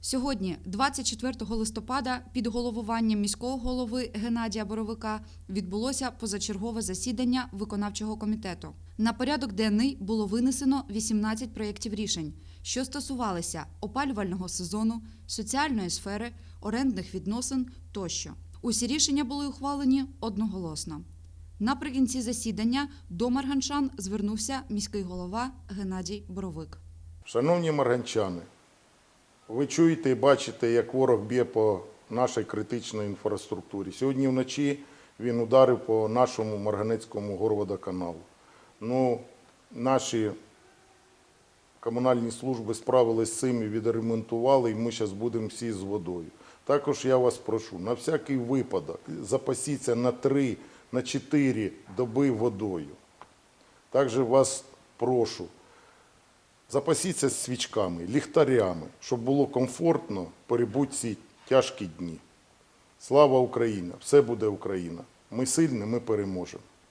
Сьогодні, 24 листопада, під головуванням міського голови Геннадія Боровика відбулося позачергове засідання виконавчого комітету. На порядок денний було винесено 18 проєктів рішень, що стосувалися опалювального сезону, соціальної сфери, орендних відносин тощо. Усі рішення були ухвалені одноголосно. Наприкінці засідання до Марганчан звернувся міський голова Геннадій Боровик. Шановні марганчани, ви чуєте і бачите, як ворог б'є по нашій критичній інфраструктурі. Сьогодні вночі він ударив по нашому Марганецькому горводоканалу. Ну, наші комунальні служби справились з цим і відремонтували, і ми зараз будемо всі з водою. Також я вас прошу, на всякий випадок запасіться на 3, на 4 доби водою. Також вас прошу, Запасіться свічками, ліхтарями, щоб було комфортно перебути ці тяжкі дні. Слава Україні! Все буде Україна! Ми сильні, ми переможемо.